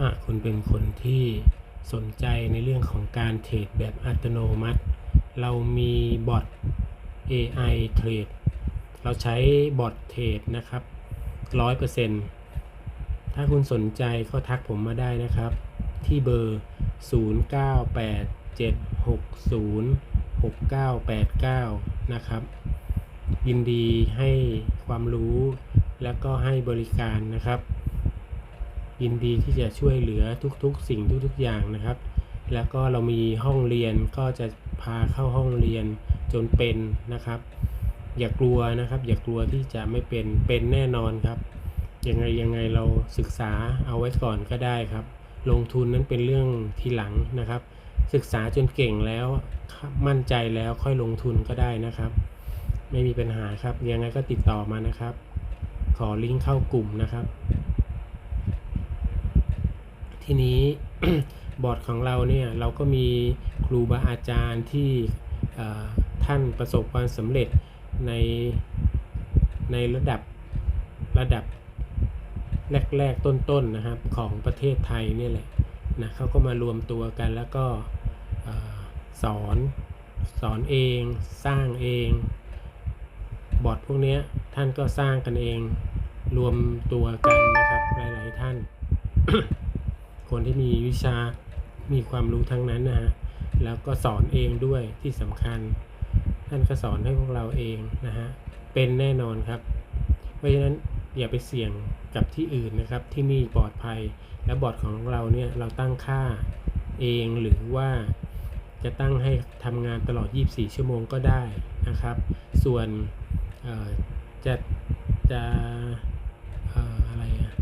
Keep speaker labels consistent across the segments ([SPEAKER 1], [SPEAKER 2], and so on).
[SPEAKER 1] หากคุณเป็นคนที่สนใจในเรื่องของการเทรดแบบอัตโนมัติ เรามีบอท AI เทรดเราใช้บอทเทรดนะครับ 100%ถ้าคุณสนใจก็ทักผมมาได้นะครับ ที่เบอร์ 0987606989 นะครับ ยินดีให้ความรู้แล้วก็ให้บริการนะครับ ยินดีที่จะช่วยเหลือทุกๆ สิ่งทุกๆอย่างนะครับ แล้วก็เรามีห้องเรียนก็จะพาเข้าห้องเรียนจนเป็นนะครับ อย่ากลัวนะครับ อย่ากลัวที่จะไม่เป็นเป็นแน่นอนครับยังไงยังไงเราศึกษาเอาไว้ก่อนก็ได้ครับ ลงทุนนั้นเป็นเรื่องทีหลังนะครับ ศึกษาจนเก่งแล้วมั่นใจแล้วค่อยลงทุนก็ได้นะครับ ไม่มีปัญหาครับยังไงก็ติดต่อมานะครับ ขอลิงก์เข้ากลุ่มนะครับ ทีนี้บอร์ดของเราเนี่ยเราก็มีครูบาอาจารย์ที่ท่านประสบความสำเร็จในในระดับระดับแรกๆต้นๆนะครับของประเทศไทยเนี่ยแหละนะเขาก็มารวมตัวกันแล้วก็อสอนสอนเองสร้างเอง บอร์ดพวกนี้ท่านก็สร้างกันเองรวมตัวกันนะครับหลายๆท่าน คนที่มีวิชา มีความรู้ทั้งนั้นนะฮะ แล้วก็สอนเองด้วยที่สำคัญ ท่านก็สอนให้พวกเราเองนะฮะ เป็นแน่นอนครับ เพราะฉะนั้นอย่าไปเสี่ยงกับที่อื่นนะครับ ที่นี่ปลอดภัย และบอร์ดของเราเนี่ยเราตั้งค่าเองหรือว่าจะตั้งให้ทำงานตลอด 24 ชั่วโมงก็ได้นะครับ ส่วนจะจะอออะไรอะ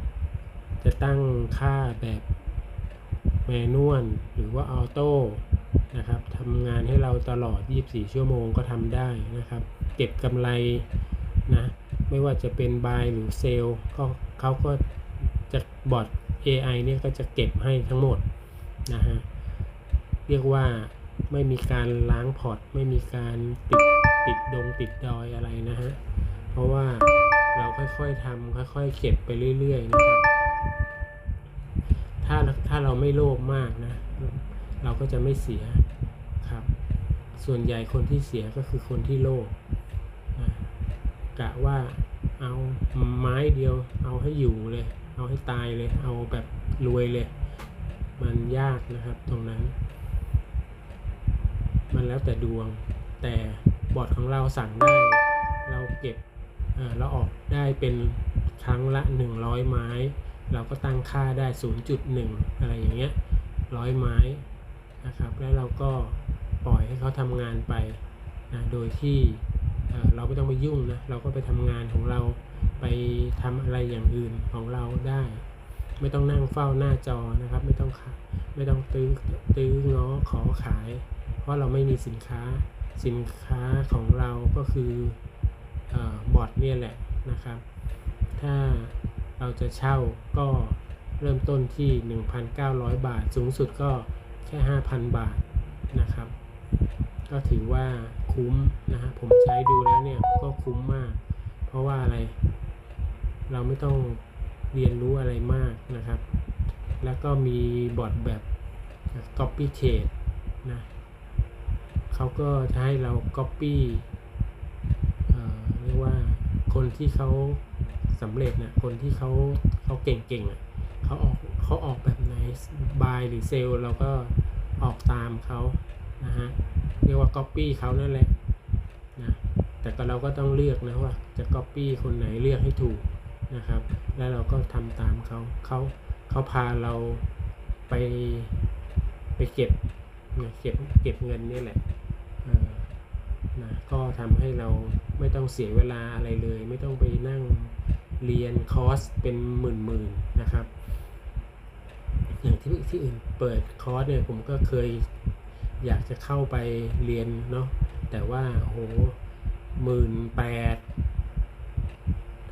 [SPEAKER 1] จะตั้งค่าแบบ แมนนวลหรือว่าออโต้นะครับทำงานให้เราตลอด 24 ชั่วโมงก็ทำได้นะครับ เก็บกำไรนะไม่ว่าจะเป็น buy หรือ sell ก็เขาก็จะบอท AI เนี่ยก็จะเก็บให้ทั้งหมดนะฮะเรียกว่าไม่มีการล้างพอร์ตไม่มีการติดติดดงติดดอยอะไรนะฮะเพราะว่าเราค่อยๆทำค่อยๆ เก็บไปเรื่อย ๆ นะครับ ถ้าถ้าเราไม่โลภมากนะ เราก็จะไม่เสียครับ ส่วนใหญ่คนที่เสียก็คือคนที่โลภกะว่าเอาไม้เดียว เอาให้อยู่เลย เอาให้ตายเลย เอาแบบรวยเลย มันยากนะครับตรงนั้น มันแล้วแต่ดวง แต่บอร์ดของเราสั่งได้ เราเก็บเอ่อเราออกได้เป็นครั้งละ 100 ไม้ เราก็ตั้งค่าได้ 0.1 อะไรอย่างเงี้ยร้อยไม้นะครับ แล้วเราก็ปล่อยให้เขาทำงานไปนะโดยที่เเราไม่ต้องไปยุ่งนะ เราก็ไปทำงานของเราไปทำอะไรอย่างอื่นของเราได้ ไม่ต้องนั่งเฝ้าหน้าจอนะครับ ไม่ต้องไม่ต้องตื้อตื้อง้อขอขาย เพราะเราไม่มีสินค้าสินค้าของเราก็คือเออบอทเนี่ยแหละนะครับ ถ้า เราจะเช่าก็เริ่มต้นที่ 1,900 บาท สูงสุดก็แค่ 5,000 บาทนะครับ ก็ถือว่าคุ้มนะฮะผมใช้ดูแล้วเนี่ยก็คุ้มมาก เพราะว่าอะไร เราไม่ต้องเรียนรู้อะไรมากนะครับ แล้วก็มีบอทแบบ copy trade นะเขาก็จะให้เรา copy เเรียกว่าคนที่เขา สำเร็จนะคนที่เขาเขาเก่งๆอะเขาออกเขาออกแบบไหน buy หรือ sell เราก็ออกตามเขานะฮะเรียกว่า copy เขานั่นแหละนะแต่ก็เราก็ต้องเลือกนะว่าจะ copy คนไหนเลือกให้ถูกนะครับ แล้วเราก็ทำตามเขาเขาเขาพาเราไปไปเก็บเก็บเก็บเงินนี่แหละนะก็ทำให้เราไม่ต้องเสียเวลาอะไรเลย ไม่ต้องไป เรียนคอร์สเป็นหมื่นๆนะครับอย่างที่ที่อื่นเปิดคอร์สเนี่ยผมก็เคยอยากจะเข้าไปเรียนเนาะแต่ว่าโหหมื่นแปด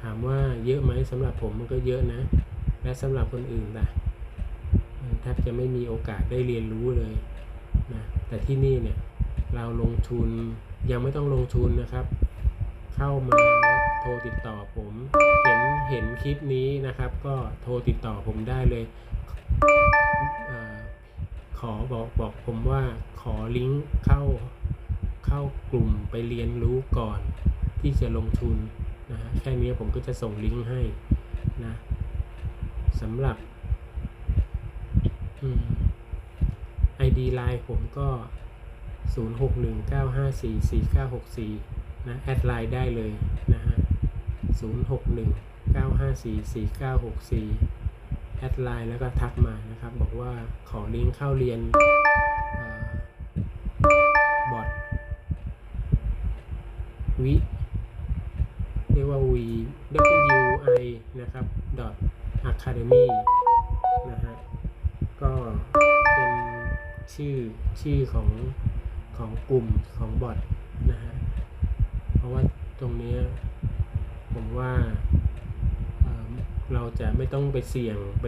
[SPEAKER 1] ถามว่าเยอะไหมสำหรับผมมันก็เยอะนะ และสำหรับคนอื่นล่ะแทบจะไม่มีโอกาสได้เรียนรู้เลยนะแต่ที่นี่เนี่ยเราลงทุนยังไม่ต้องลงทุนนะครับ เข้ามาโทรติดต่อผม เห็นเห็นคลิปนี้นะครับ ก็โทรติดต่อผมได้เลยอขอบอกบอกผมว่าขอลิงก์เข้าเข้ากลุ่มไปเรียนรู้ก่อนที่จะลงทุนนะแค่นี้ผมก็จะส่งลิงก์ให้นะสำหรับอืม ID Line ผมก็ 0619544964 นะแอดไลน์ได้เลยนะฮะ0619544964 แอดไลน์แล้วก็ทักมานะครับ บอกว่าขอลิงก์เข้าเรียนอบอทวิ เรียกว่า v w i นะครับ dot academy นะฮะ ก็เป็นชื่อชื่อของของกลุ่มของบอทนะฮะ เพราะว่าตรงนี้ผมว่าเราจะไม่ต้องไปเสี่ยงไป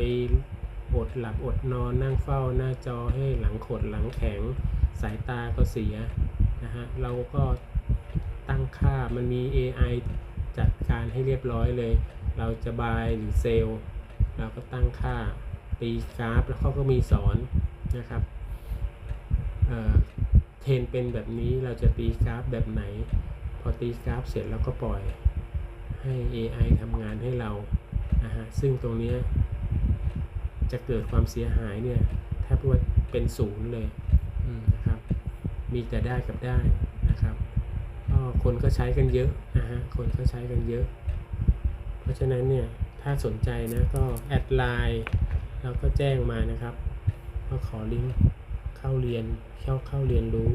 [SPEAKER 1] อดหลับอดนอนนั่งเฝ้าหน้าจอให้หลังขดหลังแข็งสายตาก็เสียนะฮะเราก็ตั้งค่ามันมี AI จัดการให้เรียบร้อยเลย เราจะบายหรือเซลล์เราก็ตั้งค่าตีกราฟแล้วเขาก็มีสอนนะครับเเทรนเป็นแบบนี้เราจะตีกราฟแบบไหน พอตีกราฟเสร็จแล้วก็ปล่อยให้ AI ทำงานให้เรานะฮะซึ่งตรงนี้จะเกิดความเสียหายเนี่ยแทบว่าเป็นศูนย์เลยนะครับ มีแต่ได้กับได้นะครับก็คนก็ใช้กันเยอะนะฮะคนก็ใช้กันเยอะ เพราะฉะนั้นเนี่ยถ้าสนใจนะก็แอดไลน์แล้วก็แจ้งมานะครับก็ขอลิงก์เข้าเรียนเข้าเข้าเรียนรู้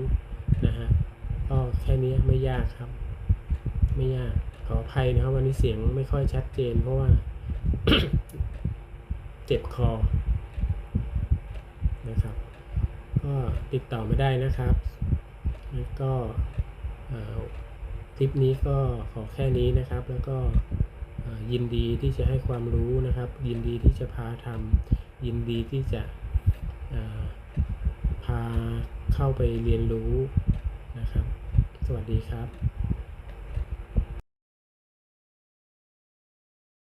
[SPEAKER 1] นะฮะ ก็แค่นี้ไม่ยากครับ ไม่ยากขออภัยนะครับ วันนี้เสียงไม่ค่อยชัดเจน เพราะว่า เจ็บคอนะครับ ก็ติดต่อไม่ได้นะครับ แล้วก็คลิปนี้ก็ขอแค่นี้นะครับ แล้วก็ยินดีที่จะให้ความรู้นะครับ ยินดีที่จะพาทำยินดีที่จะพาเข้าไปเรียนรู้ นะครับ สวัสดีครับ